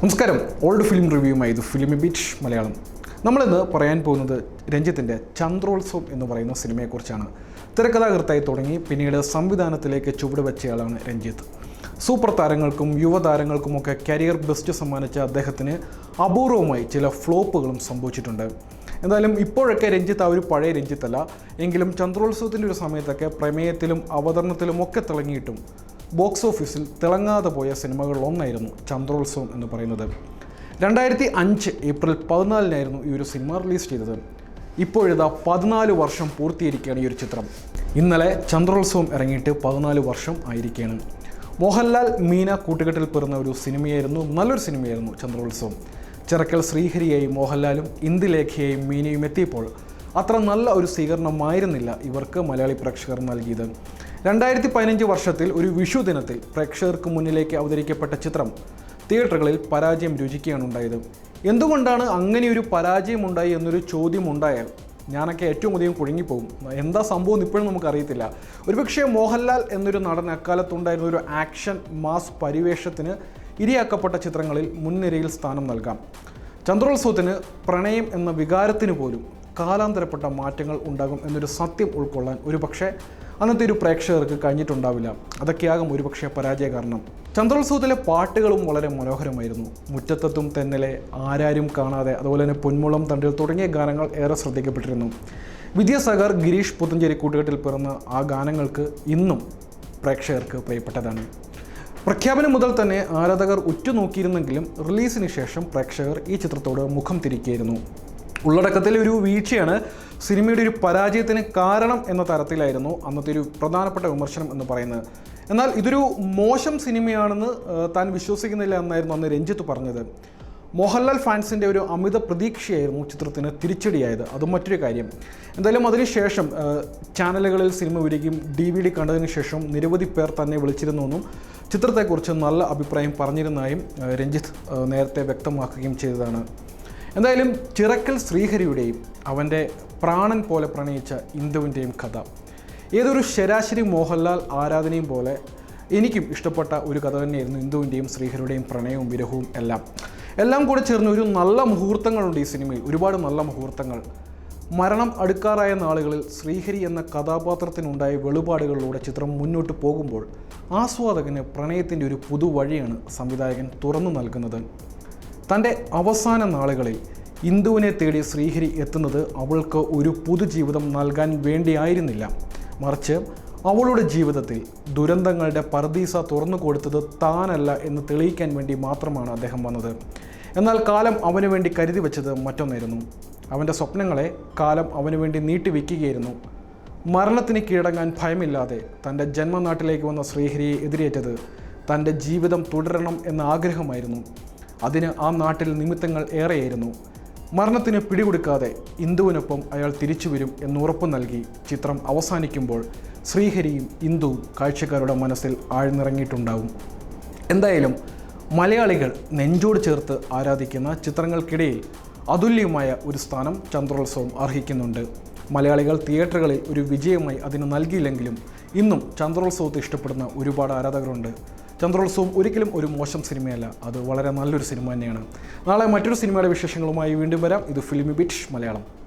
നമസ്കാരം. Old film റിവ്യൂമായി ഇത് film beach Malayalam. നമ്മളിന്ന് പറയാൻ പോകുന്നത് രഞ്ജിത്തിന്റെ ചന്ദ്രോത്സവം എന്ന് പറയുന്ന സിനിമയെക്കുറിച്ചാണ്. തിരക്കഥാകൃത്തായി തുടങ്ങി പിന്നീട് സംവിധാനത്തിലേക്ക് ചുവട് വെച്ചയാളാണ് രഞ്ജിത്ത്. സൂപ്പർ താരങ്ങൾക്കും യുവതാരങ്ങൾക്കുമൊക്കെ കരിയർ ബെസ്റ്റ് സമ്മാനിച്ച അദ്ദേഹത്തിന് അപൂർവമായി ചില ഫ്ലോപ്പുകളും സംഭവിച്ചിട്ടുണ്ട്. എന്തായാലും ഇപ്പോഴൊക്കെ രഞ്ജിത്ത് ആ ഒരു പഴയ രഞ്ജിത്തല്ല. എങ്കിലും ചന്ദ്രോത്സവത്തിന്റെ ഒരു സമയത്തൊക്കെ പ്രമേയത്തിലും അവതരണത്തിലും ഒക്കെ തിളങ്ങിയിട്ടും ബോക്സ് ഓഫീസിൽ തിളങ്ങാതെ പോയ സിനിമകളിലൊന്നായിരുന്നു ചന്ദ്രോത്സവം എന്ന് പറയുന്നത്. രണ്ടായിരത്തി അഞ്ച് ഏപ്രിൽ പതിനാലിനായിരുന്നു ഈ ഒരു സിനിമ റിലീസ് ചെയ്തത്. ഇപ്പോഴിതാ പതിനാല് വർഷം പൂർത്തീകരിക്കുകയാണ് ഈ ഒരു ചിത്രം. ഇന്നലെ ചന്ദ്രോത്സവം ഇറങ്ങിയിട്ട് പതിനാല് വർഷം ആയിരിക്കുകയാണ്. മോഹൻലാൽ മീന കൂട്ടുകെട്ടിൽ പിറന്ന ഒരു സിനിമയായിരുന്നു നല്ലൊരു സിനിമയായിരുന്നു ചന്ദ്രോത്സവം. ചിറക്കൽ ശ്രീഹരിയെയും മോഹൻലാലും ഇന്ദുലേഖയെയും മീനയും എത്തിയപ്പോൾ അത്ര നല്ല ഒരു സ്വീകരണമായിരുന്നില്ല ഇവർക്ക് മലയാളി പ്രേക്ഷകർ നൽകിയത്. രണ്ടായിരത്തി പതിനഞ്ച് വർഷത്തിൽ ഒരു വിഷു ദിനത്തിൽ പ്രേക്ഷകർക്ക് മുന്നിലേക്ക് അവതരിക്കപ്പെട്ട ചിത്രം തിയേറ്ററുകളിൽ പരാജയം രുചിക്കുകയാണ് ഉണ്ടായത്. എന്തുകൊണ്ടാണ് അങ്ങനെയൊരു ഒരു പരാജയം ഉണ്ടായി എന്നൊരു ചോദ്യം ഉണ്ടായാൽ ഞാനൊക്കെ ഏറ്റവും അധികം കുഴങ്ങിപ്പോകും. എന്താ സംഭവം ഇപ്പോഴും നമുക്കറിയത്തില്ല. ഒരുപക്ഷെ മോഹൻലാൽ എന്നൊരു നടൻ അക്കാലത്തുണ്ടായിരുന്ന ഒരു ആക്ഷൻ മാസ് പരിവേഷത്തിന് ഇരയാക്കപ്പെട്ട ചിത്രങ്ങളിൽ മുൻനിരയിൽ സ്ഥാനം നൽകാം. ചന്ദ്രോത്സവത്തിന് പ്രണയം എന്ന വികാരത്തിന് പോലും കാലാന്തരപ്പെട്ട മാറ്റങ്ങൾ ഉണ്ടാകും എന്നൊരു സത്യം ഉൾക്കൊള്ളാൻ ഒരു പക്ഷേ അന്നത്തെ ഒരു പ്രേക്ഷകർക്ക് കഴിഞ്ഞിട്ടുണ്ടാവില്ല. അതൊക്കെയാകും ഒരുപക്ഷെ പരാജയ കാരണം. ചന്ദ്രോത്സവത്തിലെ പാട്ടുകളും വളരെ മനോഹരമായിരുന്നു. മുറ്റത്തത്തും തെന്നലെ ആരാരും കാണാതെ അതുപോലെ തന്നെ പൊന്മുളം തണ്ടിൽ തുടങ്ങിയ ഗാനങ്ങൾ ഏറെ ശ്രദ്ധിക്കപ്പെട്ടിരുന്നു. വിദ്യാസാഗർ ഗിരീഷ് പുത്തഞ്ചേരി കൂട്ടുകെട്ടിൽ പിറന്ന ആ ഗാനങ്ങൾക്ക് ഇന്നും പ്രേക്ഷകർക്ക് പ്രിയപ്പെട്ടതാണ്. പ്രഖ്യാപനം മുതൽ തന്നെ ആരാധകർ ഉറ്റുനോക്കിയിരുന്നെങ്കിലും റിലീസിന് ശേഷം പ്രേക്ഷകർ ഈ ചിത്രത്തോട് മുഖം തിരിക്കുകയായിരുന്നു ഉള്ളടക്കത്തിൽ ഒരു വീഴ്ചയാണ് സിനിമയുടെ ഒരു പരാജയത്തിന് കാരണം എന്ന തരത്തിലായിരുന്നു അന്നത്തെ ഒരു പ്രധാനപ്പെട്ട വിമർശനം എന്ന് പറയുന്നത്. എന്നാൽ ഇതൊരു മോശം സിനിമയാണെന്ന് താൻ വിശ്വസിക്കുന്നില്ല എന്നായിരുന്നു അന്ന് രഞ്ജിത്ത് പറഞ്ഞത്. മോഹൻലാൽ ഫാൻസിന്റെ ഒരു അമിത പ്രതീക്ഷയായിരുന്നു ചിത്രത്തിന് തിരിച്ചടിയായത്. അതും മറ്റൊരു കാര്യം. എന്തായാലും അതിനുശേഷം ശേഷം ചാനലുകളിൽ സിനിമ ഒരുക്കും ഡി വി ഡി കണ്ടതിന് ശേഷം നിരവധി പേർ തന്നെ വിളിച്ചിരുന്നുവെന്നും ചിത്രത്തെക്കുറിച്ച് നല്ല അഭിപ്രായം പറഞ്ഞിരുന്നതായും രഞ്ജിത്ത് നേരത്തെ വ്യക്തമാക്കുകയും ചെയ്തതാണ്. എന്തായാലും ചിറക്കൽ ശ്രീഹരിയുടെയും അവന്റെ പ്രാണൻ പോലെ പ്രണയിച്ച ഇന്ദുവിന്റെയും കഥ. ഏതൊരു ശരാശരി മോഹൻലാൽ ആരാധനയും പോലെ എനിക്കും ഇഷ്ടപ്പെട്ട ഒരു കഥ തന്നെയായിരുന്നു ഇന്ദുവിന്റെയും ശ്രീഹരിയുടെയും പ്രണയവും വിരഹവും എല്ലാം. എല്ലാം കൂടെ ചേർന്ന് ഒരു നല്ല മുഹൂർത്തങ്ങളുണ്ട് ഈ സിനിമയിൽ. ഒരുപാട് നല്ല മുഹൂർത്തങ്ങൾ. മരണം അടുക്കാറായ നാളുകളിൽ ശ്രീഹരി എന്ന കഥാപാത്രത്തിനുണ്ടായ വെളിപാടുകളിലൂടെ ചിത്രം മുന്നോട്ട് പോകുമ്പോൾ ആസ്വാദകന് പ്രണയത്തിന്റെ ഒരു പുതുവഴിയാണ് സംവിധായകൻ തുറന്നു നൽകുന്നത്. തന്റെ അവസാന നാളുകളിൽ ഇന്ദുവിനെ തേടി ശ്രീഹരി എത്തുന്നത് അവൾക്ക് ഒരു പുതുജീവിതം നൽകാൻ വേണ്ടിയായിരുന്നില്ല. മറിച്ച് അവളുടെ ജീവിതത്തിൽ ദുരന്തങ്ങളുടെ പർദീസ തുറന്നു കൊടുത്തത് താനല്ല എന്ന് തെളിയിക്കാൻ വേണ്ടി മാത്രമാണ് അദ്ദേഹം വന്നത്. എന്നാൽ കാലം അവന് വേണ്ടി കരുതി വെച്ചത് മറ്റൊന്നായിരുന്നു. അവന്റെ സ്വപ്നങ്ങളെ കാലം അവന് വേണ്ടി നീട്ടിവെക്കുകയായിരുന്നു മരണത്തിന് കീഴടങ്ങാൻ ഭയമില്ലാതെ തന്റെ ജന്മനാട്ടിലേക്ക് വന്ന ശ്രീഹരിയെ എതിരേറ്റത് തന്റെ ജീവിതം തുടരണം എന്ന ആഗ്രഹമായിരുന്നു. അതിന് ആ നാട്ടിൽ നിമിത്തങ്ങൾ ഏറെയായിരുന്നു. മരണത്തിന് പിടികൊടുക്കാതെ ഇന്ദുവിനൊപ്പം അയാൾ തിരിച്ചു വരും എന്നുറപ്പ് നൽകി ചിത്രം അവസാനിക്കുമ്പോൾ ശ്രീഹരിയും ഇന്ദുവും കാഴ്ചക്കാരുടെ മനസ്സിൽ ആഴ്ന്നിറങ്ങിയിട്ടുണ്ടാവും. എന്തായാലും മലയാളികൾ നെഞ്ചോട് ചേർത്ത് ആരാധിക്കുന്ന ചിത്രങ്ങൾക്കിടയിൽ അതുല്യമായ ഒരു സ്ഥാനം ചന്ദ്രോത്സവം അർഹിക്കുന്നുണ്ട്. മലയാളികൾ തിയേറ്ററുകളിൽ ഒരു വിജയമായി അതിന് നൽകിയില്ലെങ്കിലും ഇന്നും ചന്ദ്രോത്സവത്തെ ഇഷ്ടപ്പെടുന്ന ഒരുപാട് ആരാധകരുണ്ട്. ചന്ദ്രോത്സവം ഒരിക്കലും ഒരു മോശം സിനിമയല്ല. അത് വളരെ നല്ലൊരു സിനിമ തന്നെയാണ്. നാളെ മറ്റൊരു സിനിമയുടെ വിശേഷങ്ങളുമായി വീണ്ടും വരാം. ഇത് ഫിലിമി ബിറ്റ് മലയാളം.